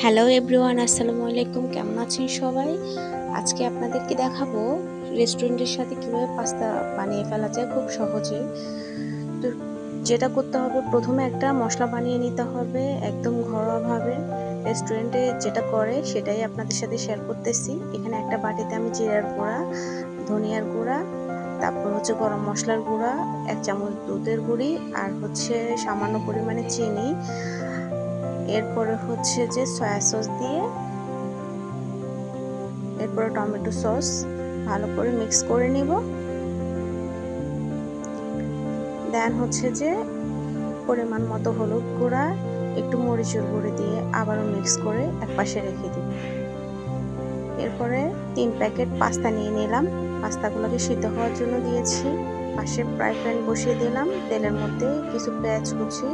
Hello everyone আসসালামু আলাইকুম। কেমন আছেন সবাই? আজকে আপনাদেরকে দেখাবো রেস্টুরেন্টের সাথে কীভাবে পাস্তা বানিয়ে ফেলা যায় খুব সহজে। তো যেটা করতে হবে, প্রথমে একটা মশলা বানিয়ে নিতে হবে একদম ঘরোয়াভাবে। রেস্টুরেন্টে যেটা করে সেটাই আপনাদের সাথে শেয়ার করতেছি। এখানে একটা বাটিতে আমি জিরার গুঁড়া, ধনিয়ার গুঁড়া, তারপর হচ্ছে গরম মশলার গুঁড়া, এক চামচ দুধের গুঁড়ি, আর হচ্ছে সামান্য পরিমাণে চিনি। এরপরে হচ্ছে যে সয়া সস দিয়ে, এরপরে টমেটো সস ভালো করে মিক্স করে নিব। দেন হচ্ছে যে পরিমাণ মতো হলুদ গুঁড়া, একটু মরিচুর গুঁড়ো দিয়ে আবারও মিক্স করে এক পাশে রেখে দিব। এরপরে তিন প্যাকেট পাস্তা নিয়ে নিলাম। পাস্তাগুলোকে সিদ্ধ হওয়ার জন্য দিয়েছি। পাশে ফ্রাই প্যান বসিয়ে দিলাম। তেলের মধ্যে কিছু পেঁয়াজ কুচি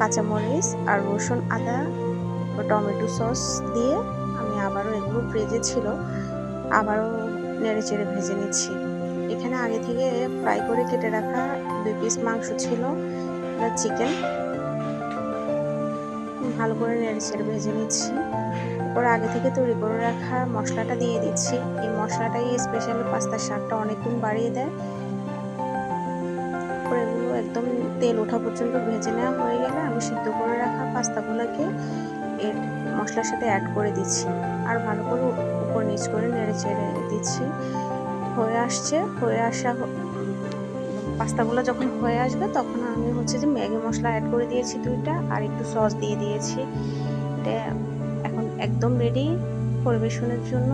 কাঁচামরিচ আর রসুন, আদা ও টমেটো সস দিয়ে আমি আবারও এগুলো ভেজে ছিল, আবারও নেড়ে চেড়ে ভেজে নিচ্ছি। এখানে আগে থেকে ফ্রাই করে কেটে রাখা দুই পিস মাংস ছিল চিকেন। ভালো করে নেড়ে চেড়ে ভেজে নিচ্ছি। এরপর আগে থেকে তৈরি করে রাখা মশলাটা দিয়ে দিচ্ছি। এই মশলাটাই স্পেশালি পাস্তার স্বাদটা অনেকগুণ বাড়িয়ে দেয়। এগুলো একদম তেল ওঠা পর্যন্ত ভেজে নেওয়া হয়ে গেলে মশলার সাথে অ্যাড করে দিচ্ছি। আর ভালো করে উপর নিচ করে নেড়ে চেড়ে দিচ্ছি। হয়ে আসছে, হয়ে আসা পাস্তাগুলো যখন হয়ে আসবে তখন আমি হচ্ছে যে ম্যাগি মশলা অ্যাড করে দিয়েছি দুইটা আর একটু সস দিয়ে দিয়েছি। এটা এখন একদম রেডি পরিবেশনের জন্য।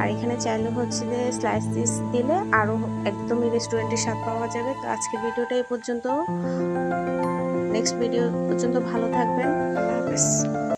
আর এখানে চাইলে হচ্ছে যে স্লাইস পিস দিলে আরও একদমই রেস্টুরেন্টের স্বাদ পাওয়া যাবে। তো আজকের ভিডিওটা এই পর্যন্ত। নেক্সট ভিডিও পর্যন্ত ভালো থাকবেন। আল্লাহ হাফেজ।